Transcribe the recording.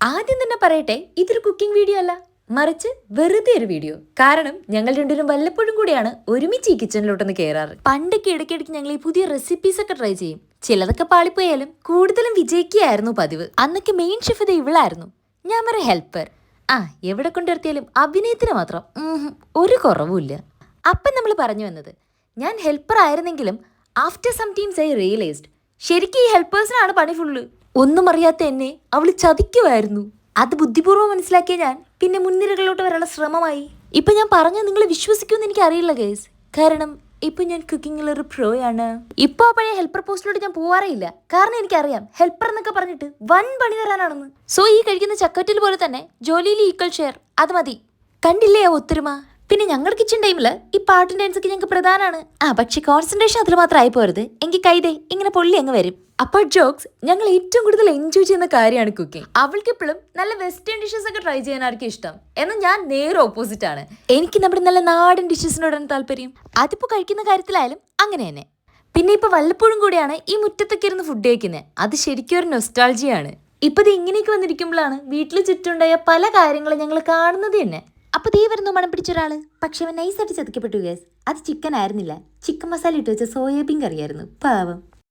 ആദ്യം തന്നെ പറയട്ടെ ഇതൊരു കുക്കിംഗ് വീഡിയോ അല്ല. മറിച്ച് വെറുതെ ഒരു വീഡിയോ കാരണം ഞങ്ങൾ രണ്ടുപേരും വല്ലപ്പോഴും കൂടിയാണ് ഒരുമിച്ച് ഈ കിച്ചണിലോട്ടൊന്ന് കയറാറ് പണ്ടൊക്കെ ഇടയ്ക്കിടയ്ക്ക് ഞങ്ങൾ ഈ പുതിയ റെസിപ്പീസ് ഒക്കെ ട്രൈ ചെയ്യും. ചിലതൊക്കെ പാളിപ്പോയാലും കൂടുതലും വിജയിക്കുകയായിരുന്നു പതിവ്. അന്നൊക്കെ മെയിൻ ഷെഫ് ഇത് ഇവളായിരുന്നു. ഞാൻ ഒരു ഹെൽപ്പർ ആ എവിടെ കൊണ്ടുവരുത്തിയാലും അഭിനയത്തിന് മാത്രം. ഒരു കുറവുമില്ല. അപ്പം നമ്മൾ പറഞ്ഞു വന്നത് ഞാൻ helper ആയിരുന്നെങ്കിലും after some teams I realised ശരിക്കും ഈ ഹെൽപ്പേഴ്സിനാണ് പണി ഫുള്ള് ഒന്നും അറിയാത്ത എന്നെ അവൾ ചതിക്കുമായിരുന്നു അത് ബുദ്ധിപൂർവം മനസ്സിലാക്കിയ ഞാൻ പിന്നെ മുൻനിരകളിലോട്ട് വരാനുള്ള ശ്രമമായി. ഇപ്പൊ ഞാൻ പറഞ്ഞ നിങ്ങൾ വിശ്വസിക്കുമെന്ന് എനിക്ക് അറിയില്ല ഗേസ്. കാരണം ഇപ്പൊ ഞാൻ കുക്കിങ്ങിൽ ഒരു പ്രോ ഇപ്പൊ ആ പഴയ ഹെൽപ്പർ പോസ്റ്റിലോട്ട് ഞാൻ പോവാറേയില്ല കാരണം എനിക്കറിയാം ഹെൽപ്പർ എന്നൊക്കെ പറഞ്ഞിട്ട് വൻ പണി തരാനാണെന്ന്. സോ ഈ കഴിക്കുന്ന ചക്കറ്റിൽ പോലെ തന്നെ ജോലിയിൽ ഈക്വൽ ഷെയർ അത് മതി. കണ്ടില്ലേ ഒത്തൊരുമ? പിന്നെ ഞങ്ങളുടെ കിച്ചൺ ടൈമിൽ ഈ പാട്ടും ഡാൻസ് ഒക്കെ ഞങ്ങൾക്ക് പ്രധാനമാണ് ആ പക്ഷെ കോൺസെൻട്രേഷൻ അതിൽ മാത്രം ആയി പോരുത് എങ്കിൽ കൈതേ ഇങ്ങനെ പൊള്ളി അങ്ങ് വരും. അപ്പോൾ ജോക്സ് ഞങ്ങൾ ഏറ്റവും കൂടുതൽ എൻജോയ് ചെയ്യുന്ന കാര്യമാണ് കുക്കിംഗ് അവൾക്ക് ഇപ്പോഴും നല്ല വെസ്റ്റേൺ ഡിഷസ് ഒക്കെ ട്രൈ ചെയ്യാനായിരിക്കും ഇഷ്ടം. എന്നാൽ ഞാൻ നേരെ ഓപ്പോസിറ്റ് ആണ്. എനിക്ക് നമ്മുടെ നല്ല നാടൻ ഡിഷസിനോടാണ് താല്പര്യം? അതിപ്പോ കഴിക്കുന്ന കാര്യത്തിലായാലും അങ്ങനെ തന്നെ. പിന്നെ ഇപ്പൊ വല്ലപ്പോഴും കൂടിയാണ് ഈ മുറ്റത്തൊക്കെ ഇരുന്ന് ഫുഡ് കഴിക്കുന്നത് അത് ശരിക്കും ഒരു നൊസ്റ്റാൾജിയാണ് ഇപ്പൊ ഇത് ഇങ്ങനെയൊക്കെ വന്നിരിക്കുമ്പോഴാണ് വീട്ടിൽ ചുറ്റുണ്ടായ പല കാര്യങ്ങളും ഞങ്ങൾ കാണുന്നത് തന്നെ. അപ്പൊ ദേ വരുന്നു മണം പിടിച്ച ഒരാൾ. പക്ഷെ അവൻ നൈസായിട്ട് ചതിക്കപ്പെട്ടു ഗ്യാസ് അത് ചിക്കൻ ആയിരുന്നില്ല. ചിക്കൻ മസാല ഇട്ട് വെച്ച സോയാബീൻ കറിയായിരുന്നു. പാവം.